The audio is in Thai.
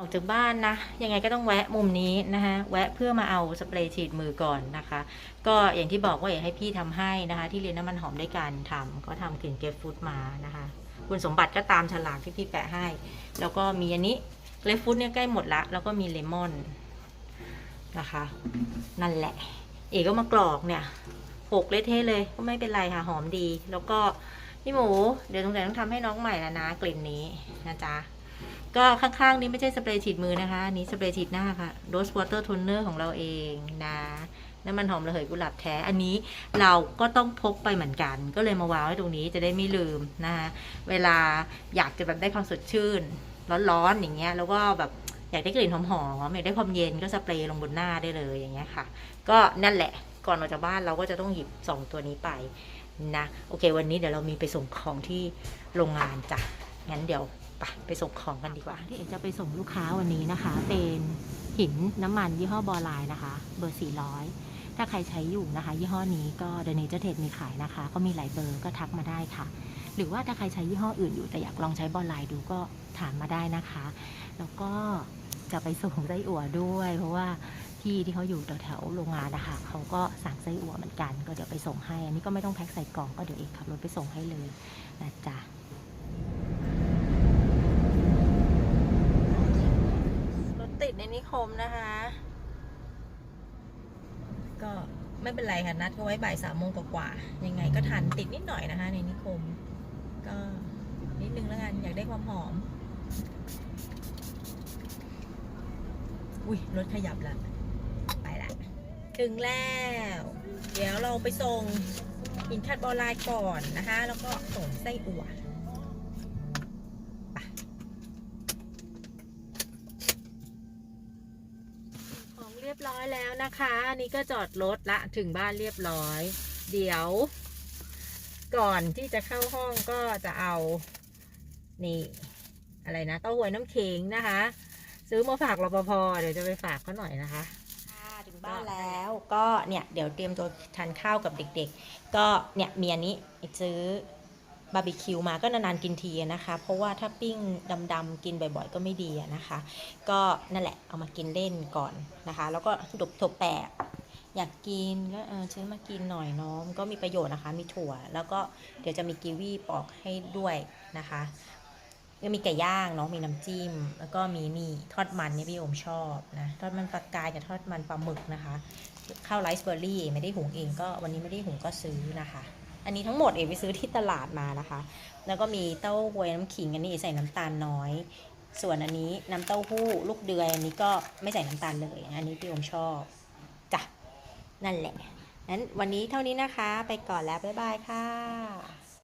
ออกจากบ้านนะ ยังไงก็ต้องแวะมุมนี้นะคะแวะเพื่อมาเอาสเปรย์ฉีดมือก่อนนะคะ ก็อย่างที่บอกว่าอยากให้พี่ทำให้นะคะ ที่เรียนน้ำมันหอมด้วยกันทำก็ทำกลิ่นเกฟฟูดมานะคะ คุณสมบัติก็ตามฉลากที่พี่แปะให้ แล้วก็มีอันนี้เกรฟฟูดเนี่ยใกล้หมดละ แล้วก็มีเลมอนนะคะ นั่นแหละ เอกก็มากรอกเนี่ยหกเละเทะเลยก็ไม่เป็นไรค่ะหอมดี แล้วก็พี่หมู เดี๋ยวตรงไหนต้องทำให้น้องใหม่แล้วนะ กลิ่นนี้นะจ๊ะ ก็ข้างๆนี้ไม่ใช่สเปรย์ฉีดมือนะคะอันนี้สเปรย์ฉีดหน้าค่ะ Rose Water Toner ของเราเองนะน้ำมันหอมระเหยกุหลาบแท้ อันนี้เราก็ต้องพกไปเหมือนกัน ก็เลยมาวางไว้ตรงนี้จะได้ไม่ลืมนะคะเวลาอยากจะแบบได้ความสดชื่น ร้อนๆอย่างเงี้ย แล้วก็แบบอยากได้กลิ่นหอมๆอยากได้ความเย็นก็สเปรย์ลงบนหน้าได้เลยอย่างเงี้ยค่ะ ก็นั่นแหละก่อนออกจากบ้านเราก็จะต้องหยิบสองตัวนี้ไปนะ โอเค วันนี้เดี๋ยวเรามีไปส่งของที่โรงงานจ้ะงั้นเดี๋ยว ไปไปส่งของกันดีกว่าที่เอกจะไปส่งลูกค้าวันนี้นะคะ เป็นหินน้ำมันยี่ห้อบอลายนะคะ เบอร์ 400 ถ้าใครใช้อยู่นะคะ ยี่ห้อนี้ก็เดนเจอร์เทมีขายนะคะ ก็มีหลายเบอร์ก็ทักมาได้ค่ะ หรือว่าถ้าใครใช้ยี่ห้ออื่นอยู่แต่อยากลองใช้บอลไลน์ดูก็ถามมาได้นะคะ แล้วก็จะไปส่งไส้อั่วด้วย เพราะว่าพี่ที่เขาอยู่แถวๆโรงงานนะคะเขาก็สั่งไส้อั่วเหมือนกัน ก็เดี๋ยวไปส่งให้ อันนี้ก็ไม่ต้องแพ็คใส่กล่องก็เดี๋ยวเอกขับรถไปส่งให้เลยนะจ๊ะ รถติดในนิ คมนะคะ ก็ไม่เป็นไรค่ะนัดเขาไว้บ่ายสามโมงกว่าๆยังไงก็ทันติดนิดหน่อยนะคะ ในนิคม ก็นิดนึงแล้วกันอยากได้ความหอม อุ้ยรถขยับละไปละถึงแล้ว เดี๋ยวเราไปส่งหินคัดบอลลายก่อนนะคะ แล้วก็ส่งไส้อั่ว ของเรียบร้อยแล้วนะคะอันนี้ก็จอดรถละถึงบ้านเรียบร้อย เดี๋ยว ก่อนที่จะเข้าห้องก็จะเอา นี่ อะไรนะเต้าหวยน้ำเค็งนะคะ ซื้อมาฝากรปภเดี๋ยวจะไปฝากเขาหน่อยนะคะถึงบ้านแล้วก็เนี่ยเดี๋ยวเตรียมตัวทานข้าวกับเด็ก ๆ ก็เนี่ยมีอันนี้ซื้อ บาร์บีคิวมาก็นานๆกินทีนะคะ เพราะว่าถ้าปิ้งดำๆกินบ่อยๆ ก็ไม่ดีนะคะ ก็นั่นแหละเอามากินเล่นก่อนนะคะ แล้วก็ดบถั่วแปะอยากกินก็เออซื้อมากินหน่อยเนาะมันก็มีประโยชน์นะคะ มีถั่ว แล้วก็เดี๋ยวจะมีกีวีปอกให้ด้วยนะคะก็มีไก่ย่างเนาะมีน้ำจิ้ม แล้วก็มีนี่ทอดมันเนี่ยพี่โอมชอบนะทอดมันปลากายกับทอดมันปลาหมึกนะคะข้าวไรซ์เบอร์รี่ไม่ได้หุงเองก็วันนี้ไม่ได้หุงก็ซื้อนะคะ อันนี้ทั้งหมดเอไปซื้อที่ตลาดมานะคะ แล้วก็มีเต้าหวยน้ำขิงอันนี้ใส่น้ำตาลน้อย ส่วนอันนี้น้ำเต้าหู้ลูกเดือยอันนี้ก็ไม่ใส่น้ำตาลเลย อันนี้พี่อมชอบจ้ะนั่นแหละงั้นวันนี้เท่านี้นะคะ ไปก่อนแล้วบ๊ายบายค่ะ